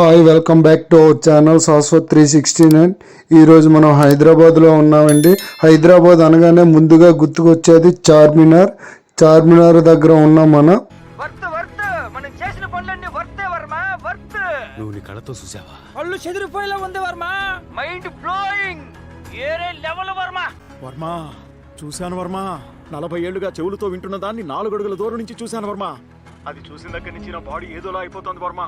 Hi welcome back to our channel Shashwat three sixty nine. ఈరోజు మనం హైదరాబాద్లో ఉన్నామండి. హైదరాబాద్ అనగానే ముందుగా గుర్తుకొచ్చేది చార్మినార్. చార్మినార్ దగ్గర ఉన్నాం మనం వర్త్ వర్త్! మనం చేసిన పనులన్నీ వర్తే వర్మ వర్త్! నువ్వు నీ కళ్ళతో చూసావా? పళ్ళు చెదిరిపోయేలా ఉంది వర్మ! Mind blowing! ఏరే లెవెల్ వర్మ! వర్మ చూశాను వర్మ. నలభై ఏళ్ళుగా చెవులతో వింటున్న దాన్ని నాలుగు అడుగుల దూరం నుంచి చూశాను వర్మ. అది చూసిన దగ్గర నుంచి నా బాడీ ఏదోలా అయిపోతుంది వర్మ.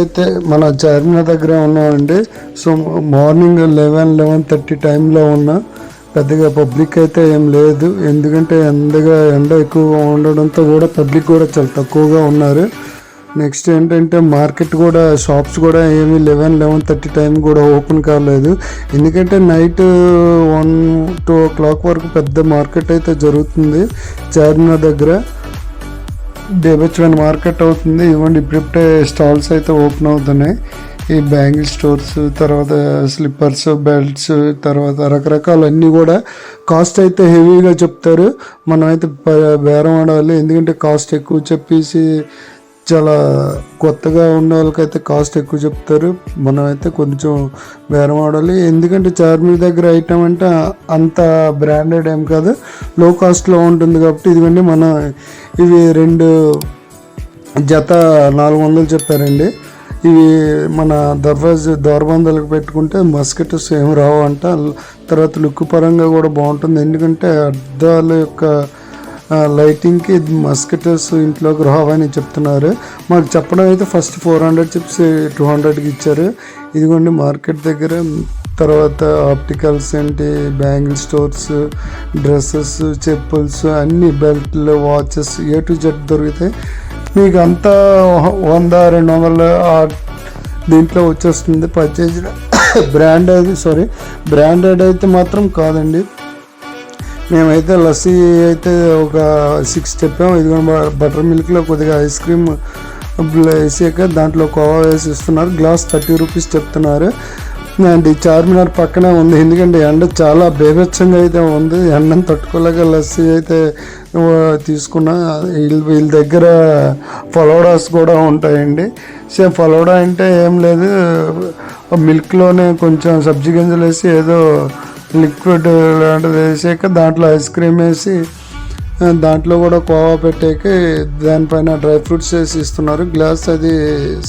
అయితే మన చార్మినార్ దగ్గర ఉన్నామండి. So morning eleven eleven thirty టైంలో ఉన్నా పెద్దగా పబ్లిక్ అయితే ఏం లేదు. ఎందుకంటే ఎండగా ఎండ ఎక్కువగా ఉండడంతో కూడా పబ్లిక్ కూడా చాలా తక్కువగా ఉన్నారు. నెక్స్ట్ ఏంటంటే మార్కెట్ కూడా షాప్స్ కూడా ఏమి లెవెన్ లెవెన్ థర్టీ టైం కూడా ఓపెన్ కాలేదు. ఎందుకంటే night one two o'clock వరకు పెద్ద మార్కెట్ అయితే జరుగుతుంది చార్మినార్ దగ్గర. డేబెచ్వన్ మార్కెట్ అవుతుంది. ఇవ్వండి ఇప్పుడిప్పుడే స్టాల్స్ అయితే ఓపెన్ అవుతున్నాయి. ఈ బ్యాంగిల్ స్టోర్స్ తర్వాత స్లిప్పర్స్ బెల్ట్స్ తర్వాత రకరకాల అన్నీ కూడా కాస్ట్ అయితే హెవీగా చెప్తారు. మనం అయితే బేరం ఆడాలి. ఎందుకంటే కాస్ట్ ఎక్కువ చెప్పేసి చాలా కొత్తగా ఉన్న వాళ్ళకైతే కాస్ట్ ఎక్కువ చెప్తారు. మనం అయితే కొంచెం బేరం ఆడాలి. ఎందుకంటే చార్మీ దగ్గర ఐటమ్ అంటే అంత బ్రాండెడ్ ఏం కాదు. లో కాస్ట్లో ఉంటుంది కాబట్టి ఇదిగోండి మన ఇవి రెండు జత నాలుగు వందలు చెప్పారండి. ఇవి మన దర్వాజ దోరబందలకు పెట్టుకుంటే మస్కిటోస్ ఏం రావు అంట తర్వాత లుక్ పరంగా కూడా బాగుంటుంది. ఎందుకంటే అద్దాల యొక్క లైటింగ్కి మస్కిటోస్ ఇంట్లోకి రావని చెప్తున్నారు. మాకు చెప్పడం అయితే first four hundred chips two హండ్రెడ్కి ఇచ్చారు. ఇదిగోండి మార్కెట్ దగ్గర తర్వాత ఆప్టికల్స్ ఏంటి? బ్యాంగిల్ స్టోర్స్ డ్రెస్సెస్ చెప్పుల్స్ అన్ని బెల్ట్లు వాచెస్ ఏ టు జెడ్ దొరుకుతాయి మీకు అంతా వంద రెండు వందల దీంట్లో వచ్చేస్తుంది పర్చేజ్ బ్రాండ్ అది సారీ బ్రాండెడ్ అయితే మాత్రం కాదండి. మేమైతే లస్సీ అయితే ఒక సిక్స్ చెప్పాము. ఇదిగో బటర్ మిల్క్లో కొద్దిగా ఐస్ క్రీమ్ వేసాక దాంట్లో కోవా వేసి ఇస్తున్నారు. గ్లాస్ థర్టీ రూపీస్ చెప్తున్నారు. అండ్ ఈ చార్మినార్ పక్కనే ఉంది. ఎందుకంటే ఎండ చాలా బేభత్సంగా అయితే ఉంది. ఎండను తట్టుకోలేక లస్సీ అయితే తీసుకున్న తీసుకున్నా వీళ్ళ వీళ్ళ దగ్గర ఫలోడాస్ కూడా ఉంటాయండి. సేమ్ ఫలోడా అంటే ఏం లేదు. మిల్క్లోనే కొంచెం సబ్జీ గింజలు వేసి ఏదో లిక్విడ్ లాంటిది వేసాక దాంట్లో ఐస్ క్రీమ్ వేసి దాంట్లో కూడా కోవా పెట్టేకి దానిపైన డ్రై ఫ్రూట్స్ వేసి ఇస్తున్నారు. గ్లాస్ అది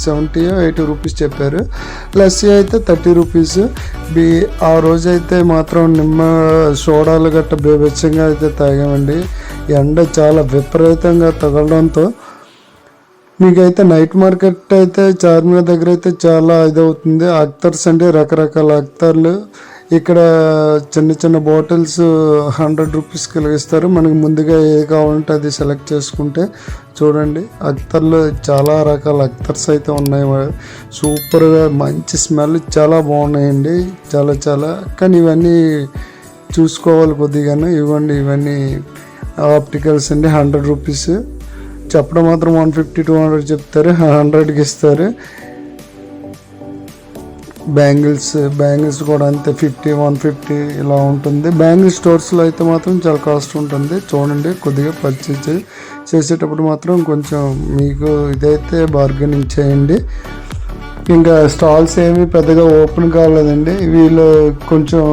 సెవెంటీ ఎయిటీ రూపీస్ చెప్పారు. లస్సీ అయితే థర్టీ రూపీస్. బి ఆ రోజైతే మాత్రం నిమ్మ సోడాలు గట్ట బేబెచ్చంగా అయితే తాగామండి. ఎండ చాలా విపరీతంగా తగలడంతో మీకైతే నైట్ మార్కెట్ అయితే చార్మినార్ దగ్గర అయితే చాలా ఇదవుతుంది. అక్తర్స్ అంటే రకరకాల అక్తర్లు ఇక్కడ చిన్న చిన్న బాటిల్స్ హండ్రెడ్ రూపీస్ కలిగిస్తారు మనకి ముందుగా ఏది కావాలంటే అది సెలెక్ట్ చేసుకుంటే చూడండి. అక్తర్లు చాలా రకాల అక్తర్స్ అయితే ఉన్నాయి. సూపర్గా మంచి స్మెల్ చాలా బాగున్నాయండి. చాలా చాలా. కానీ ఇవన్నీ చూసుకోవాలి కొద్దిగానే. ఇవ్వండి ఇవన్నీ ఆప్టికల్స్ అండి. Hundred rupees. చెప్పడం మాత్రం వన్ ఫిఫ్టీ టూ హండ్రెడ్ చెప్తారు. హండ్రెడ్కి ఇస్తారు. బ్యాంగిల్స్ బ్యాంగిల్స్ కూడా అంతే ఫిఫ్టీ వన్ ఫిఫ్టీ ఇలా ఉంటుంది. బ్యాంగిల్ స్టోర్స్లో అయితే మాత్రం చాలా కాస్ట్ ఉంటుంది. చూడండి కొద్దిగా పర్చేజ్ చేసేటప్పుడు మాత్రం కొంచెం మీకు ఇదైతే బార్గెనింగ్ చేయండి. ఇంకా స్టాల్స్ ఏమి పెద్దగా ఓపెన్ కాలేదండి. వీళ్ళు కొంచెం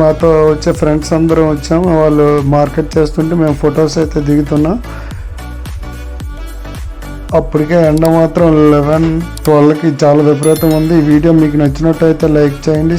మాతో వచ్చే ఫ్రెండ్స్ అందరం వచ్చాము. వాళ్ళు మార్కెట్ చేస్తుంటే మేము ఫొటోస్ అయితే దిగుతున్నాం. అప్పటికే ఎండ మాత్రం లెవెన్ ట్వెల్వ్కి చాలా విపరీతం ఉంది. ఈ వీడియో మీకు నచ్చినట్టయితే లైక్ చేయండి